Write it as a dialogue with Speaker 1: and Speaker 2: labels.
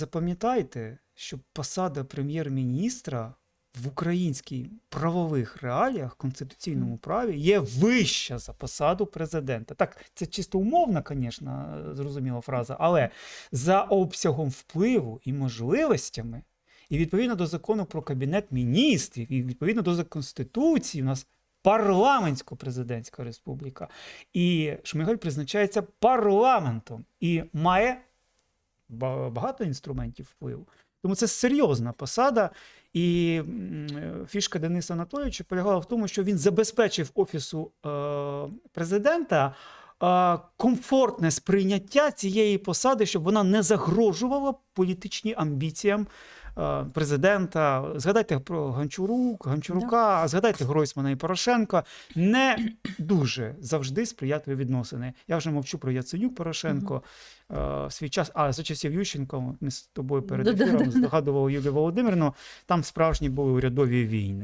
Speaker 1: запам'ятайте, що посада прем'єр-міністра в українських правових реаліях, конституційному праві, є вища за посаду президента. Так, це чисто умовна, звісно, зрозуміла фраза, але за обсягом впливу і можливостями, і відповідно до закону про кабінет міністрів, і відповідно до Конституції, у нас парламентсько-президентська республіка. І Шмигаль призначається парламентом і має багато інструментів впливу. Тому це серйозна посада. І фішка Дениса Анатолійовича полягала в тому, що він забезпечив офісу е, президента комфортне сприйняття цієї посади, щоб вона не загрожувала політичним амбіціям е, президента. Згадайте про Гончарук, Гончарука, згадайте Гройсмана і Порошенка. Не дуже завжди сприятливі відносини. Я вже мовчу про Яценюк Порошенко. Е, в свій час, а за часів Ющенко, ми з тобою перед ефіром здогадував Юлію Володимирівну, там справжні були урядові війни.